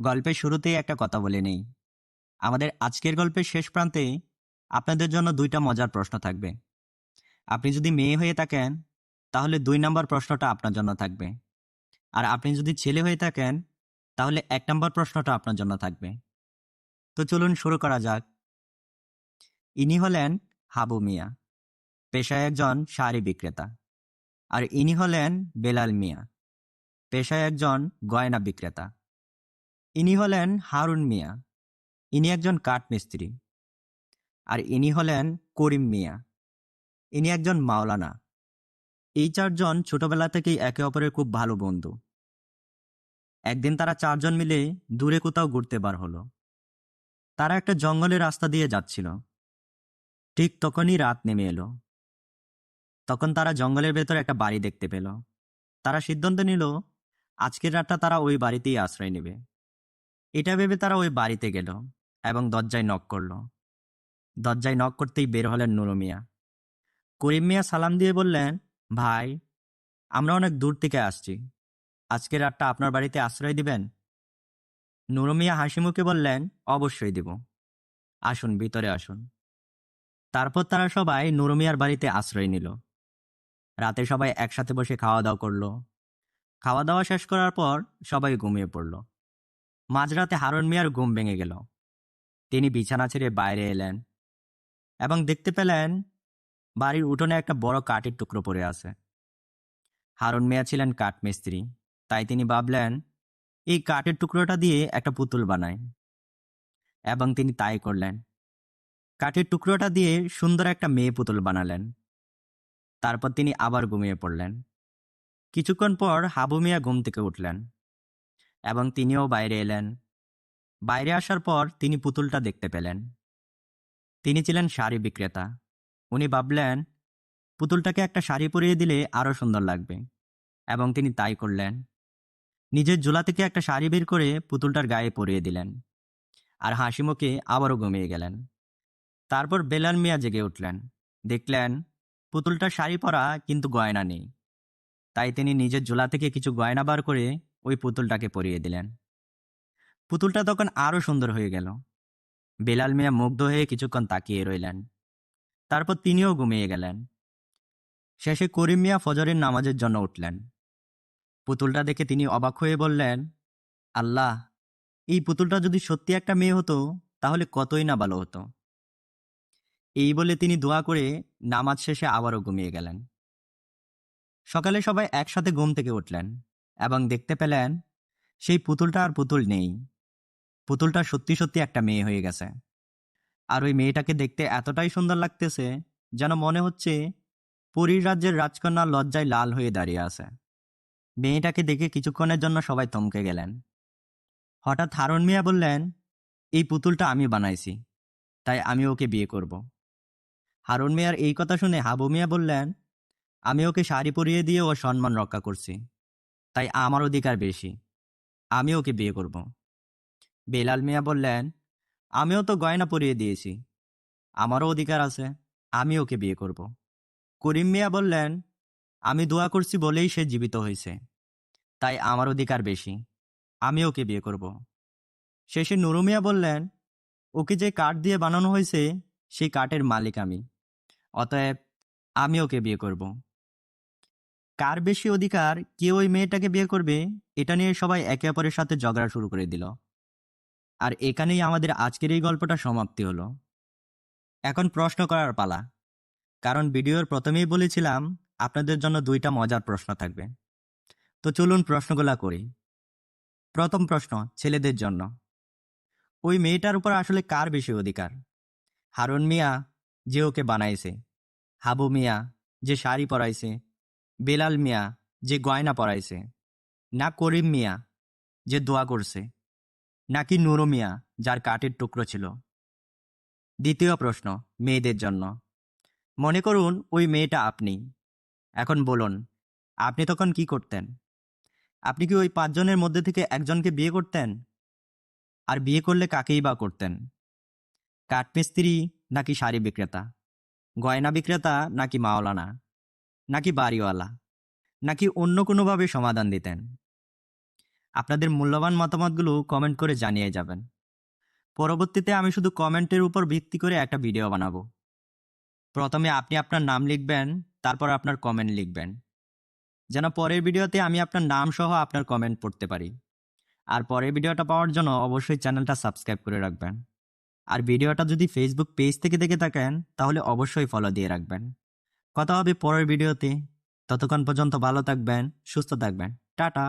গল্পের শুরুতেই একটা কথা বলে নেই। আমাদের আজকের গল্পের শেষ প্রান্তে আপনাদের জন্য দুইটা মজার প্রশ্ন থাকবে। আপনি যদি মেয়ে হয়ে থাকেন, তাহলে দুই নম্বর প্রশ্নটা আপনার জন্য থাকবে। আর আপনি যদি ছেলে হয়ে থাকেন, তাহলে এক নম্বর প্রশ্নটা আপনার জন্য থাকবে। তো চলুন শুরু করা যাক। ইনি হলেন হাবু মিয়া, পেশায় একজন শাড়ি বিক্রেতা। আর ইনি হলেন বেলাল মিয়া, পেশায় একজন গয়না বিক্রেতা। ইনি হলেন হারুন মিয়া। ইনি একজন কাঠমিস্ত্রি। আর ইনি হলেন করিম মিয়া। ইনি একজন মাওলানা। এই চারজন ছোটবেলা থেকেই একে অপরের খুব ভালো বন্ধু। একদিন তারা চারজন মিলে দূরে কোথাও ঘুরতে বার হলো। তারা একটা জঙ্গলের রাস্তা দিয়ে যাচ্ছিল। ঠিক তখনই রাত নেমে এলো। তখন তারা জঙ্গলের ভেতর একটা বাড়ি দেখতে পেল। তারা সিদ্ধান্ত নিল, আজকের রাতটা তারা ওই বাড়িতেই আশ্রয় নেবে। এটা ভেবে তারা ওই বাড়িতে গেল এবং দরজায় নক করল। দরজায় নক করতেই বের হলেন নুরু মিয়া। করিম মিয়া সালাম দিয়ে বললেন, ভাই, আমরা অনেক দূর থেকে আসছি। আজকের রাতটা আপনার বাড়িতে আশ্রয় দিবেন? নুরু মিয়া হাসি মুখে বললেন, অবশ্যই দিব। আসুন, ভিতরে আসুন। তারপর তারা সবাই নুরু মিয়ার বাড়িতে আশ্রয় নিল। রাতে সবাই একসাথে বসে খাওয়া দাওয়া করল। খাওয়া দাওয়া শেষ করার পর সবাই ঘুমিয়ে পড়ল। মাঝরাতে হারুন মিয়ার ঘুম ভেঙে গেল। তিনি বিছানা ছেড়ে বাইরে এলেন এবং দেখতে পেলেন বাড়ির উঠোনে একটা বড় কাঠের টুকরো পড়ে আছে। হারুন মিয়া ছিলেন কাঠমিস্ত্রি, তাই তিনি ভাবলেন, এই কাঠের টুকরোটা দিয়ে একটা পুতুল বানায় এবং তিনি তাই করলেন। কাঠের টুকরোটা দিয়ে সুন্দর একটা মেয়ে পুতুল বানালেন। তারপর তিনি আবার ঘুমিয়ে পড়লেন। কিছুক্ষণ পর হাবু মিয়া ঘুম থেকে উঠলেন। এবং তিনিও বাইরে এলেন। বাইরে আসার পর তিনি পুতুলটা দেখতে পেলেন। তিনি ছিলেন শাড়ি বিক্রেতা। উনি ভাবলেন, পুতুলটাকে একটা শাড়ি পরিয়ে দিলে আরও সুন্দর লাগবে। এবং তিনি তাই করলেন। নিজের জোলা থেকে একটা শাড়ি বের করে পুতুলটার গায়ে পরিয়ে দিলেন। আর হাসি মুখে আবারও ঘুমিয়ে গেলেন। তারপর বেলাল মিয়া জেগে উঠলেন। দেখলেন, পুতুলটার শাড়ি পরা কিন্তু গয়না নেই। তাই তিনি নিজের জোলা থেকে কিছু গয়না বার করে ওই পুতুলটাকে পরিয়ে দিলেন। পুতুলটা তখন আরও সুন্দর হয়ে গেল। বেলাল মিয়া মুগ্ধ হয়ে কিছুক্ষণ তাকিয়ে রইলেন। তারপর তিনিও ঘুমিয়ে গেলেন। শেষে করিম মিয়া ফজরের নামাজের জন্য উঠলেন। পুতুলটা দেখে তিনি অবাক হয়ে বললেন, আল্লাহ, এই পুতুলটা যদি সত্যি একটা মেয়ে হতো, তাহলে কতই না ভালো হতো? এই বলে তিনি দোয়া করে নামাজ শেষে আবারও ঘুমিয়ে গেলেন। সকালে সবাই একসাথে ঘুম থেকে উঠলেন। এবং দেখতে পেলেন, সেই পুতুলটা আর পুতুল নেই। পুতুলটা সত্যি সত্যি একটা মেয়ে হয়ে গেছে। আর ওই মেয়েটাকে দেখতে এতটাই সুন্দর লাগতেছে, যেন মনে হচ্ছে পুরীর রাজ্যের রাজকন্যা লজ্জায় লাল হয়ে দাঁড়িয়ে আছে। মেয়েটাকে দেখে কিছুক্ষণের জন্য সবাই থমকে গেলেন। হঠাৎ হারুন মিয়া বললেন, এই পুতুলটা আমি বানাইছি, তাই আমি ওকে বিয়ে করব। হারুন মিয়ার এই কথা শুনে হাবু মিয়া বললেন, আমি ওকে শাড়ি পরিয়ে দিয়ে ওর সম্মান রক্ষা করছি। তাই আমার অধিকার বেশি। আমি ওকে বিয়ে করব। বেলাল মিয়া বললেন, আমিও তো গয়না পরিয়ে দিয়েছি। আমারও অধিকার আছে, আমি ওকে বিয়ে করব। করিম মিয়া বললেন, আমি দোয়া করছি বলেই সে জীবিত হয়েছে। তাই আমার অধিকার বেশি, আমি ওকে বিয়ে করব। শেষে নুরু মিয়া বললেন, ওকে যে কাঠ দিয়ে বানানো হয়েছে, সেই কাঠের মালিক আমি। অতএব আমি ওকে বিয়ে করব। কার বেশি অধিকার, কে ওই মেয়েটাকে বিয়ে করবে, এটা নিয়ে সবাই একে অপরের সাথে ঝগড়া শুরু করে দিল। আর এখানেই আমাদের আজকের এই গল্পটা সমাপ্তি হলো। এখন প্রশ্ন করার পালা। কারণ ভিডিওর প্রথমেই বলেছিলাম, আপনাদের জন্য দুইটা মজার প্রশ্ন থাকবে। তো চলুন প্রশ্নগুলা করি। প্রথম প্রশ্ন, ছেলেদের জন্য। ওই মেয়েটার উপর আসলে কার বেশি অধিকার? হারুন মিয়া, যে ওকে বানাইছে। হাবু মিয়া, যে শাড়ি পরাইছে। বেলাল মিয়া যে গয়না পরাইছে, না করিম মিয়া যে দোয়া করছে, নাকি নুরু মিয়া যার কাঠের টুকরো ছিল? দ্বিতীয় প্রশ্ন, মেয়েদের জন্য। মনে করুন ওই মেয়েটা আপনি। এখন বলুন, আপনি তখন কি করতেন? আপনি কি ওই পাঁচজনের মধ্যে থেকে একজনকে বিয়ে করতেন? আর বিয়ে করলে কাকেই বা করতেন? কাঠমিস্ত্রি নাকি শাড়ি বিক্রেতা? গয়না বিক্রেতা নাকি মাওলানা? নাকি বাড়িওয়ালা? নাকি অন্য কোনোভাবে সমাধান দিতেন? আপনাদের মূল্যবান মতামতগুলো কমেন্ট করে জানিয়ে যাবেন। পরবর্তীতে আমি শুধু কমেন্টের উপর ভিত্তি করে একটা ভিডিও বানাবো। প্রথমে আপনি আপনার নাম লিখবেন, তারপর আপনার কমেন্ট লিখবেন। যেন পরের ভিডিওতে আমি আপনার নাম সহ আপনার কমেন্ট পড়তে পারি। আর পরের ভিডিওটা পাওয়ার জন্য অবশ্যই চ্যানেলটা সাবস্ক্রাইব করে রাখবেন। আর ভিডিওটা যদি ফেসবুক পেজ থেকে দেখে থাকেন, তাহলে অবশ্যই ফলো দিয়ে রাখবেন। কথা হবে পরের ভিডিওতে। ততক্ষণ পর্যন্ত ভালো থাকবেন সুস্থ থাকবেন। টাটা।